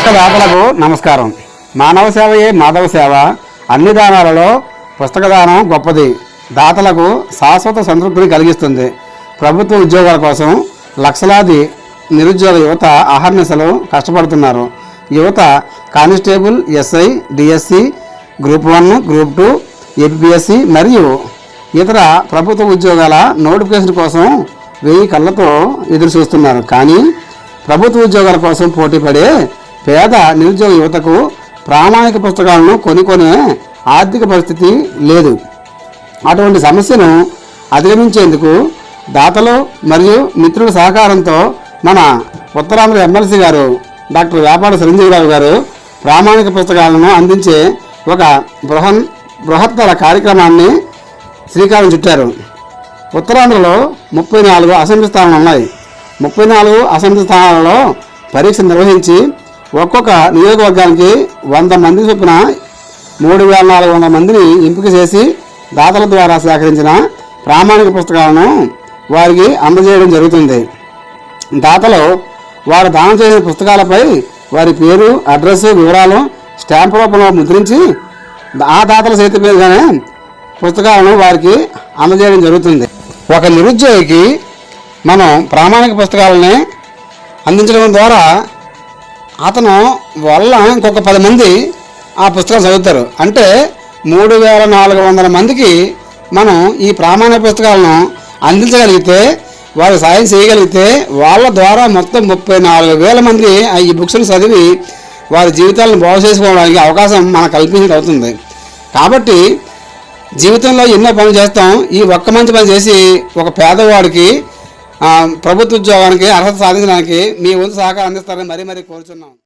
పుస్తకదాతలకు నమస్కారం. మానవ సేవయే మాధవ సేవ. అన్ని దానాలలో పుస్తక దానం గొప్పది. దాతలకు శాశ్వత సంతృప్తిని కలిగిస్తుంది. ప్రభుత్వ ఉద్యోగాల కోసం లక్షలాది నిరుద్యోగ యువత అహర్నిశలు కష్టపడుతున్నారు. యువత constable SI DSC group one group two APSC మరియు ఇతర ప్రభుత్వ ఉద్యోగాల నోటిఫికేషన్ కోసం వెయ్యి కళ్ళతో ఎదురు చూస్తున్నారు కానీ ప్రభుత్వ ఉద్యోగాల కోసం పోటీ పడే పేద నిరుద్యోగ యువతకు ప్రామాణిక పుస్తకాలను కొనుక్కునే ఆర్థిక పరిస్థితి లేదు. అటువంటి సమస్యను అధిగమించేందుకు దాతలు మరియు మిత్రుల సహకారంతో మన ఉత్తరాంధ్ర ఎమ్మెల్సీ గారు డాక్టర్ వ్యాపార చిరంజీవిరావు గారు ప్రామాణిక పుస్తకాలను అందించే ఒక బృహన్ బృహత్తర కార్యక్రమాన్ని శ్రీకారం చుట్టారు. ఉత్తరాంధ్రలో ముప్పై నాలుగు అసెంబ్లీ స్థానాలు ఉన్నాయి. ముప్పై నాలుగు అసెంబ్లీ స్థానాలలో పరీక్ష నిర్వహించి ఒక్కొక్క నియోజకవర్గానికి వంద మంది చొప్పున మూడు వేల నాలుగు వందల మందిని ఎంపిక చేసి దాతల ద్వారా సేకరించిన ప్రామాణిక పుస్తకాలను వారికి అందజేయడం జరుగుతుంది. దాతలు వారు దానం చేసిన పుస్తకాలపై వారి పేరు అడ్రస్ వివరాలు స్టాంపు రూపంలో ముద్రించి ఆ దాతల చేతి మీదుగానే పుస్తకాలను వారికి అందజేయడం జరుగుతుంది. ఒక నిరుద్యోగికి మనం ప్రామాణిక పుస్తకాలని అందించడం ద్వారా అతను వల్ల ఇంకొక పది మంది ఆ పుస్తకం చదువుతారు. అంటే మూడు వేల నాలుగు వందల మందికి మనం ఈ ప్రామాణిక పుస్తకాలను అందించగలిగితే వారు సాయం చేయగలిగితే వాళ్ళ ద్వారా మొత్తం ముప్పై నాలుగు వేల మంది ఈ బుక్స్ని చదివి వారి జీవితాలను బాగు చేసుకోవడానికి అవకాశం మనకు కల్పించడం అవుతుంది. కాబట్టి జీవితంలో ఎన్నో పనులు చేస్తాం. ఈ ఒక్క మంచి పని చేసి ఒక పేదవాడికి ప్రభుత్వ ఉద్యోగానికి అర్హత సాధించడానికి మీ వంతు సహకారం అందిస్తారని మరీ మరీ కోరుచున్నాం.